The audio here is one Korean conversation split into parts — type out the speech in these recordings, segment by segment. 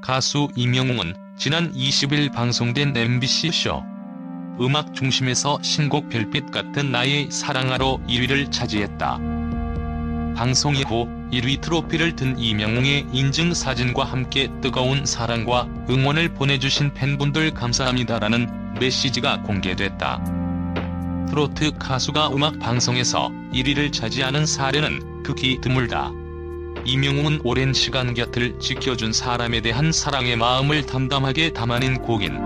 가수 이명웅은 지난 20일 방송된 MBC쇼 음악 중심에서 신곡 별빛 같은 나의 사랑하로 1위를 차지했다. 방송 이후 1위 트로피를 든 이명웅의 인증 사진과 함께 뜨거운 사랑과 응원을 보내주신 팬분들 감사합니다라는 메시지가 공개됐다. 트로트 가수가 음악 방송에서 1위를 차지하는 사례는 극히 드물다. 이명웅은 오랜 시간 곁을 지켜준 사람에 대한 사랑의 마음을 담담하게 담아낸 곡인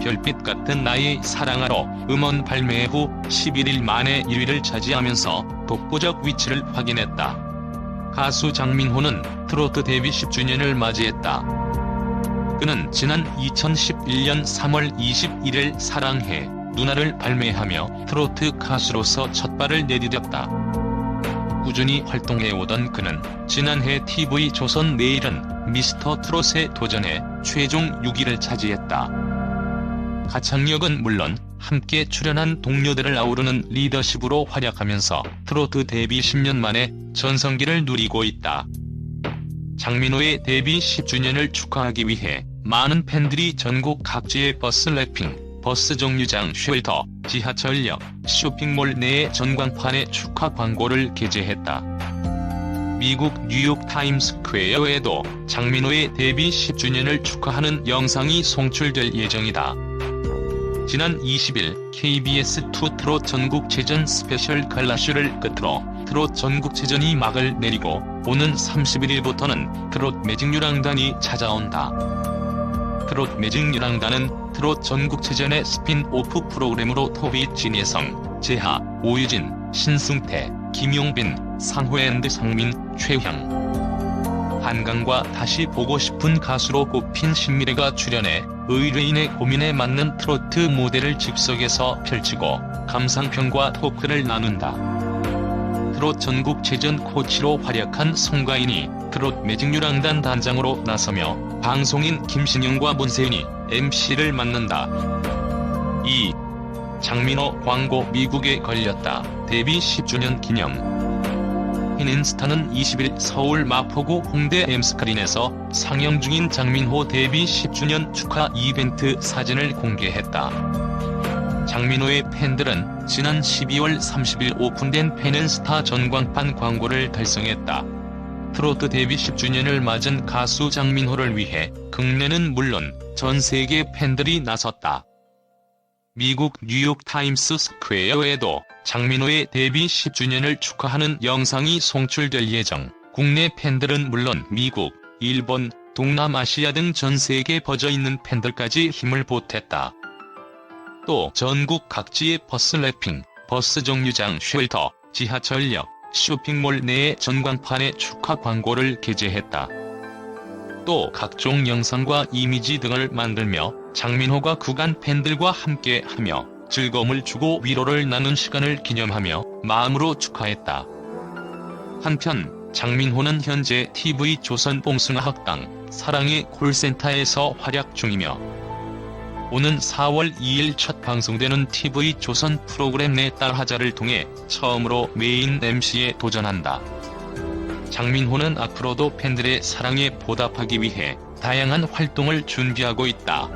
별빛 같은 나의 사랑하러 음원 발매 후 11일 만에 1위를 차지하면서 독보적 위치를 확인했다. 가수 장민호는 트로트 데뷔 10주년을 맞이했다. 그는 지난 2011년 3월 21일 사랑해 누나를 발매하며 트로트 가수로서 첫 발을 내디뎠다. 꾸준히 활동해오던 그는 지난해 TV 조선 내일은 미스터 트롯에 도전해 최종 6위를 차지했다. 가창력은 물론 함께 출연한 동료들을 아우르는 리더십으로 활약하면서 트로트 데뷔 10년 만에 전성기를 누리고 있다. 장민호의 데뷔 10주년을 축하하기 위해 많은 팬들이 전국 각지의 버스 랩핑, 버스 정류장 쉘터, 지하철역, 쇼핑몰 내의 전광판에 축하 광고를 게재했다. 미국 뉴욕 타임스퀘어에도 장민호의 데뷔 10주년을 축하하는 영상이 송출될 예정이다. 지난 20일 KBS2 트롯 전국체전 스페셜 갈라쇼를 끝으로 트롯 전국체전이 막을 내리고 오는 31일부터는 트롯 매직유랑단이 찾아온다. 트롯 매직유랑단은 트롯 전국체전의 스핀오프 프로그램으로 토비 진예성, 재하, 오유진, 신승태, 김용빈, 상호앤드 상민, 최향, 한강과 다시 보고 싶은 가수로 꼽힌 신미래가 출연해 의뢰인의 고민에 맞는 트로트 무대를 즉석에서 펼치고 감상평과 토크를 나눈다. 트롯 전국체전 코치로 활약한 송가인이 트롯 매직유랑단 단장으로 나서며 방송인 김신영과 문세윤이 MC를 맡는다. 2. 장민호 광고 미국에 걸렸다. 데뷔 10주년 기념 흰인스타는 20일 서울 마포구 홍대 엠스크린에서 상영 중인 장민호 데뷔 10주년 축하 이벤트 사진을 공개했다. 장민호의 팬들은 지난 12월 30일 오픈된 팬앤스타 전광판 광고를 달성했다. 트로트 데뷔 10주년을 맞은 가수 장민호를 위해 국내는 물론 전 세계 팬들이 나섰다. 미국 뉴욕 타임스 스퀘어에도 장민호의 데뷔 10주년을 축하하는 영상이 송출될 예정. 국내 팬들은 물론 미국, 일본, 동남아시아 등 전 세계 퍼져 있는 팬들까지 힘을 보탰다. 또 전국 각지의 버스 랩핑, 버스 정류장 쉘터, 지하철역, 쇼핑몰 내의 전광판에 축하 광고를 게재했다. 또 각종 영상과 이미지 등을 만들며 장민호가 구간 팬들과 함께 하며 즐거움을 주고 위로를 나눈 시간을 기념하며 마음으로 축하했다. 한편 장민호는 현재 TV 조선 봉숭아 학당 사랑의 콜센터에서 활약 중이며 오는 4월 2일 첫 방송되는 TV 조선 프로그램 내 딸 하자를 통해 처음으로 메인 MC에 도전한다. 장민호는 앞으로도 팬들의 사랑에 보답하기 위해 다양한 활동을 준비하고 있다.